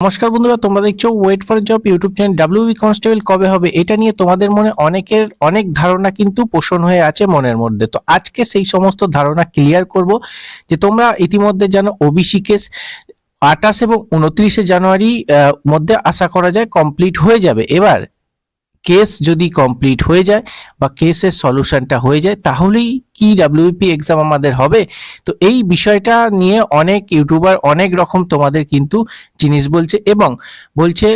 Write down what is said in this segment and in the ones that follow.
নমস্কার বন্ধুরা, তোমরা দেখছ wait for job YouTube channel WB constable কবে হবে এটা নিয়ে তোমাদের মনে অনেকের অনেক ধারণা কিন্তু পোষণ হয়ে আছে মনের মধ্যে। তো আজকে সেই সমস্ত ধারণা ক্লিয়ার করব যে তোমরা ইতিমধ্যে জানো ওবিসি কেস আঠাশ এবং উনত্রিশে জানুয়ারি মধ্যে আশা করা যায় কমপ্লিট হয়ে যাবে। এবার কেস যদি কমপ্লিট হয়ে যায় বা কেসের সলিউশনটা হয়ে যায়, তাহলেই কি ডাব্লিউপি এক্সাম আমাদের হবে? তো এই বিষয়টা নিয়ে অনেক ইউটিউবার অনেক রকম তোমাদের কিন্তু জিনিস বলছে এবং বলছে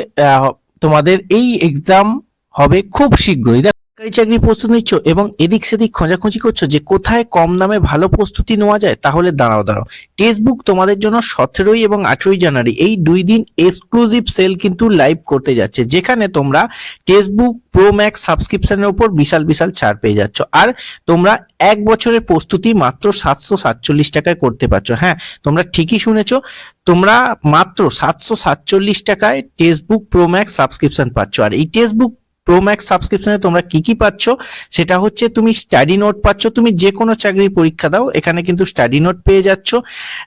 তোমাদের এই এক্সাম হবে খুব শীঘ্রই। সরকারি চাকরি প্রস্তুতি নিচ্ছ এবং এদিক সেদিক খোঁজাখুঁজি করছ যে কোথায় কম দামে ভালো প্রস্তুতি নেওয়া যায়, তাহলে দাঁড়াও দাঁড়াও। টেক্সটবুক তোমাদের জন্য সতেরোই এবং আঠেরোই জানুয়ারি, এই দুই দিন এক্সক্লুসিভ সেল কিন্তু লাইভ করতে যাচ্ছে, যেখানে তোমরা টেক্সটবুক প্রো ম্যাক্স সাবস্ক্রিপশনের উপর বিশাল বিশাল ছাড় পেয়ে যাচ্ছ। আর তোমরা এক বছরের প্রস্তুতি মাত্র সাতশো সাতচল্লিশ টাকায় করতে পারছ। হ্যাঁ তোমরা ঠিকই শুনেছো, তোমরা মাত্র সাতশো সাতচল্লিশ টাকায় টেক্সটবুক প্রো ম্যাক্স সাবস্ক্রিপশন পাচ্ছ। আর এই টেক্সটবুক প্রো ম্যাক্স সাবস্ক্রিপশনে তোমরা কি কি পাচ্ছ? সেটা হচ্ছে তুমি স্টাডি নোট পাচ্ছ, তুমি যে কোনো চাকরির পরীক্ষা দাও, এখানে কিন্তু স্টাডি নোট পেয়ে যাচ্ছ।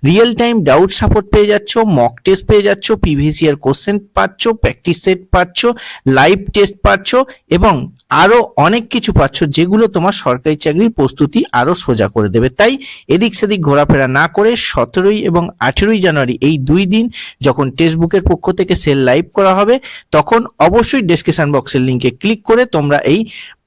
রিয়েল টাইম ডাউট সাপোর্ট পেয়ে যাচ্ছ মক টেস্ট পেয়ে যাচ্ছ পিভিসি এর কোশ্চেন পাচ্ছ প্র্যাকটিস সেট পাচ্ছ লাইভ টেস্ট পাচ্ছ, এবং আরও অনেক কিছু পাচ্ছ যেগুলো তোমার সরকারি চাকরির প্রস্তুতি আরও সোজা করে দেবে। তাই এদিক সেদিক ঘোরাফেরা না করে সতেরোই এবং আঠেরোই জানুয়ারি এই দুই দিন যখন টেক্সটবুকের পক্ষ থেকে সেল লাইভ করা হবে, তখন অবশ্যই ডেসক্রিপশন বক্সের লিঙ্কে ক্লিক করে তোমরা এই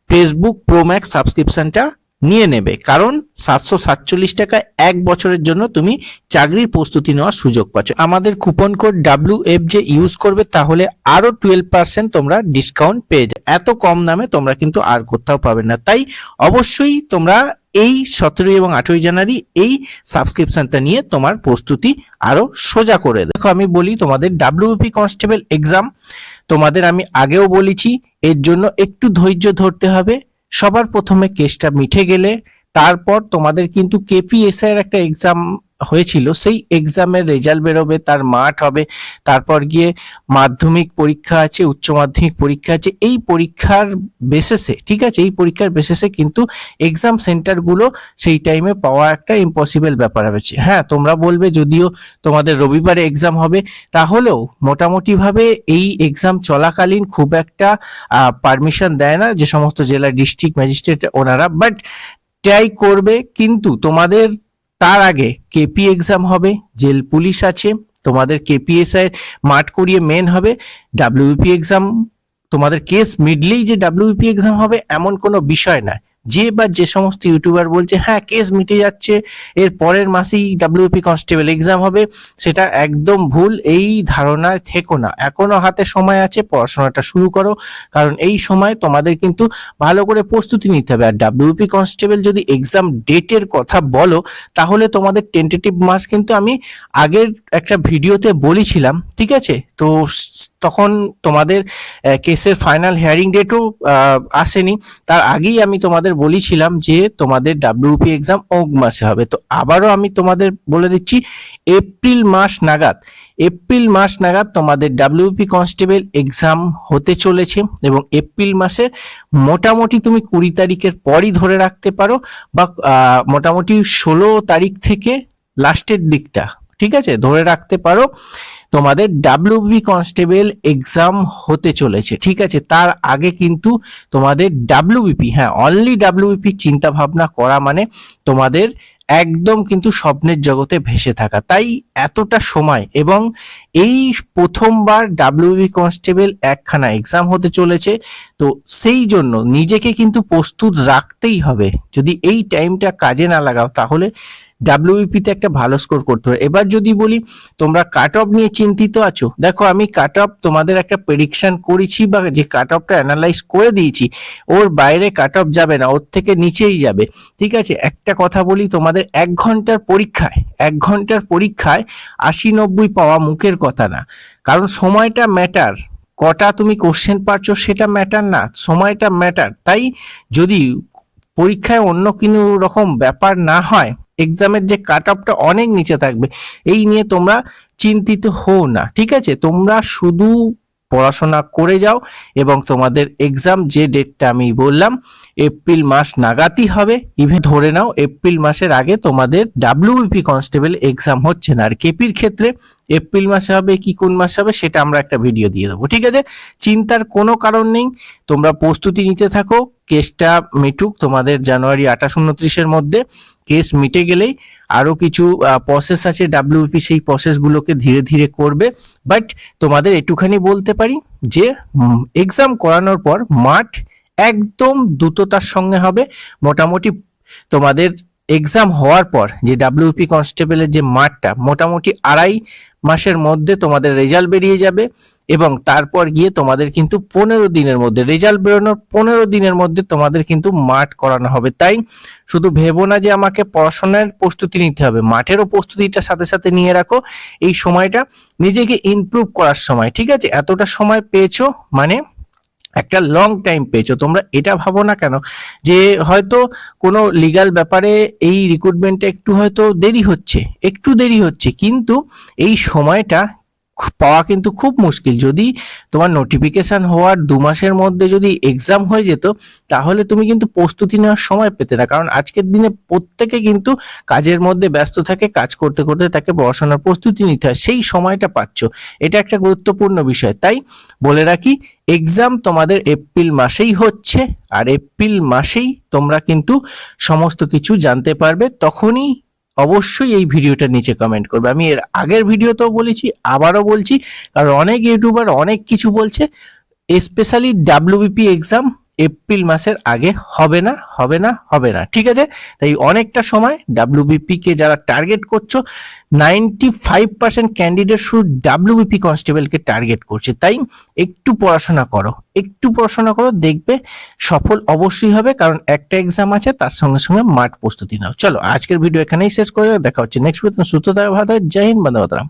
ফেসবুক প্রোম্যাক্স সাবস্ক্রিপশনটা নিয়ে নেবে। কারণ সাতশো সাতচল্লিশ টাকা এক বছরের জন্য তুমি চাকরির প্রস্তুতি নেওয়ার সুযোগ পাচ্ছ। আমাদের কুপন কোড ডাব্লিউ এফ যে ইউজ করবে, তাহলে আরও টুয়েলভ পার্সেন্ট তোমরা ডিসকাউন্ট পেয়ে যাবে। এত কম দামে তোমরা কিন্তু আর কোথাও পাবে না। তাই অবশ্যই তোমরা এই সতেরোই এবং আঠেরোই জানুয়ারি এই সাবস্ক্রিপশনটা নিয়ে তোমার প্রস্তুতি আরও সোজা করে দেখো, আমি বলি তোমাদের ডাব্লিউপি কনস্টেবল এক্সাম তোমাদের আমি আগেও বলেছি, এর জন্য একটু ধৈর্য ধরতে হবে। সবার প্রথমে কেসটা মিঠে গেলে তারপর তোমাদের কিন্তু কেপিএসআই এর একটা এক্সাম হয়েছিল, সেই এক্সামের রেজাল্ট বেরোবে, তার মাঠ হবে, তারপর গিয়ে মাধ্যমিক পরীক্ষা আছে, উচ্চ মাধ্যমিক পরীক্ষা আছে, এই পরীক্ষার বেসিসে ঠিক আছে, এই পরীক্ষার বেসিসে কিন্তু এক্সাম সেন্টারগুলো সেই টাইমে পাওয়া একটা ইম্পসিবল ব্যাপার হয়েছে। হ্যাঁ তোমরা বলবে যদিও তোমাদের রবিবারে এক্সাম হবে, তাহলেও মোটামুটি ভাবে এই এক্সাম চলাকালীন খুব একটা পারমিশন দেয় না যে সমস্ত জেলা ডিস্ট্রিক্ট ম্যাজিস্ট্রেট ওনারা বাট ট্রাই করবে, কিন্তু তোমাদের তার আগে কেপি এক্সাম হবে, জেল পুলিশ আছে, তোমাদের কেপিএসআই মাঠ করিয়ে মেন হবে ডাব্লিউপি এক্সাম তোমাদের কেস মিডলেই যে ডাব্লিউপি এক্সাম হবে, এমন কোনো বিষয় না যে বা যে সমস্ত ইউটিউবার বলছে হ্যাঁ কেস মিটে যাচ্ছে, এর পরের মাসেই ডাব্লিউপি কনস্টেবল এক্সাম হবে। সেটা একদম ভুল, এই ধারণায় থেকো না। এখনও হাতে সময় আছে, পড়াশোনাটা শুরু করো, কারণ এই সময় তোমাদের কিন্তু ভালো করে প্রস্তুতি নিতে হবে। আর ডাব্লিউপি কনস্টেবল যদি এক্সাম ডেটের কথা বলো, তাহলে তোমাদের টেন্টেটিভ মাস কিন্তু আমি আগের একটা ভিডিওতে বলেছিলাম, ঠিক আছে? তো তখন তোমাদের কেসের ফাইনাল হিয়ারিং ডেটও আসেনি। তার আগেই আমি তোমাদের বলেছিলাম যে তোমাদের ডাব্লিউপি এক্সাম অগ মাসে হবে। তো আবারও আমি তোমাদের বলে দিচ্ছি, এপ্রিল মাস নাগাদ, এপ্রিল মাস নাগাদ তোমাদের ডাব্লিউপি কনস্টেবল এক্সাম হতে চলেছে এবং এপ্রিল মাসে মোটামুটি তুমি কুড়ি তারিখের পরই ধরে রাখতে পারো বা মোটামুটি ষোলো তারিখ থেকে লাস্টের দিকটা, ঠিক আছে? ধরে রাখতে পারো। তোমাদের ডাব্লিউবি কনস্টেবল এক্সাম হতে চলেছে, ঠিক আছে? তার আগে কিন্তু তোমাদের ডাব্লিউবিপি হ্যাঁ অনলি ডাব্লিউবিপি চিন্তা ভাবনা করা মানে তোমাদের একদম কিন্তু স্বপ্নের জগতে ভেসে থাকা। তাই এতটা সময় এবং এই প্রথমবার ডাব্লিউবি কনস্টেবল একখানা এক্সাম হতে চলেছে, তো সেই জন্য নিজেকে কিন্তু প্রস্তুত রাখতেই হবে। যদি এই টাইমটা কাজে না লাগাও, তাহলে ডাব্লিউপি তে একটা ভালো স্কোর করতে হবে। এবার যদি বলি, তোমরা কাট অফ নিয়ে চিন্তিত আছো, দেখো আমি কাট অফ তোমাদের একটা প্রেডিকশন করেছি বা যে কাট অফটা অ্যানালাইজ করে দিয়েছি, ওর বাইরে কাট অফ যাবে না, ওর থেকে নিচেই যাবে। ঠিক আছে? একটা কথা বলি, তোমাদের এক ঘণ্টার পরীক্ষায়, এক ঘণ্টার পরীক্ষায় আশি নব্বই পাওয়া মুখের কথা না। কারণ সময়টা ম্যাটার কটা তুমি কোশ্চেন পারছ সেটা ম্যাটার না, সময়টা ম্যাটার তাই যদি পরীক্ষায় অন্য কোনো রকম ব্যাপার না হয় এক্সামের যে কাট অফটা অনেক নিচে থাকবে। এই নিয়ে তোমরা চিন্তিত হও না, ঠিক আছে? তোমরা শুধু পড়াশোনা করে যাও এবং তোমাদের এক্সাম যে ডেটটা আমি বললাম এপ্রিল মাস নাগাদই হবে। ইভেন ধরে নাও এপ্রিল মাসের আগে তোমাদের ডাব্লিউবিপি কনস্টেবল এক্সাম হচ্ছে না। আর কেপির ক্ষেত্রে এপ্রিল মাসে হবে, কি কোন মাসে হবে, সেটা আমরা একটা ভিডিও দিয়ে দেবো, ঠিক আছে? চিন্তার কোনো কারণ নেই, তোমরা প্রস্তুতি নিতে থাকো। কেসটা মিটুক, তোমাদের জানুয়ারি আঠাশ উনত্রিশের মধ্যে কেস মিটে গেলেই আরও কিছু প্রসেস আছে ডাব্লিউপি সেই প্রসেসগুলোকে ধীরে ধীরে করবে। বাট তোমাদের একটুখানি বলতে পারি যে এক্সাম করানোর পর মাঠ একদম দ্রুততার সঙ্গে হবে। মোটামুটি তোমাদের এক্সাম হওয়ার পর যে ডাব্লিউপি কনস্টেবলের যে মাঠটা, মোটামুটি আড়াই মাসের মধ্যে তোমাদের রেজাল্ট বেরিয়ে যাবে এবং তারপর গিয়ে তোমাদের কিন্তু পনেরো দিনের মধ্যে রেজাল্ট বেরোনোর পনেরো দিনের মধ্যে তোমাদের কিন্তু মাঠ করানো হবে। তাই শুধু ভেবো না যে আমাকে পড়াশোনার প্রস্তুতি নিতে হবে, মাঠেরও প্রস্তুতিটা সাথে সাথে নিয়ে রাখো। এই সময়টা নিজেকে ইমপ্রুভ করার সময়, ঠিক আছে? এতটা সময় পেয়েছ মানে একটা লং টাইম পেয়েছ। তোমরা এটা ভাবো না কেন? যে হয়তো কোনো লিগাল ব্যাপারে এই রিক্রুটমেন্টে একটু হয়তো দেরি হচ্ছে, একটু দেরি হচ্ছে। কিন্তু এই সময়টা পাওয়া কিন্তু খুব মুশকিল। যদি তোমার নোটিফিকেশন হওয়ার দু মাসের মধ্যে যদি এক্সাম হয়ে যেত, তাহলে তুমি কিন্তু প্রস্তুতি নেওয়ার সময় পেতে না। কারণ আজকের দিনে প্রত্যেকে কিন্তু কাজের মধ্যে ব্যস্ত থাকে, কাজ করতে করতে তাকে পড়াশোনার প্রস্তুতি নিতে হয়, সেই সময়টা পাচ্ছ। এটা একটা গুরুত্বপূর্ণ বিষয়। তাই বলে রাখি এক্সাম তোমাদের এপ্রিল মাসেই হচ্ছে, আর এপ্রিল মাসেই তোমরা কিন্তু সমস্ত কিছু জানতে পারবে। তখনই অবশ্যই এই ভিডিওটা নিচে কমেন্ট করবে। আমি এর আগের ভিডিওতেও বলেছি, আবারও বলছি, কারণ অনেক ইউটিউবার অনেক কিছু বলছে স্পেশালি ডাব্লিউবিপি এক্সাম এপ্রিল মাসের আগে হবে না হবে না হবে না। ঠিক আছে? তাই অনেকটা সময় ডাব্লিউবিপি কে যারা টার্গেট করছ নাইনটি ফাইভ পার্সেন্ট ক্যান্ডিডেট শুধু ডাব্লিউবিপি কনস্টেবলকে টার্গেট করছে। তাই একটু পড়াশোনা করো, একটু পড়াশোনা করো, দেখবে সফল অবশ্যই হবে, কারণ একটা এক্সাম আছে, তার সঙ্গে সঙ্গে মাঠ প্রস্তুতি নাও। চলো, আজকের ভিডিও এখানেই শেষ করে। দেখা হচ্ছে নেক্সট ভিডিও সুস্থ থাকা, ভালো। জয় হিন্দ মাতরম।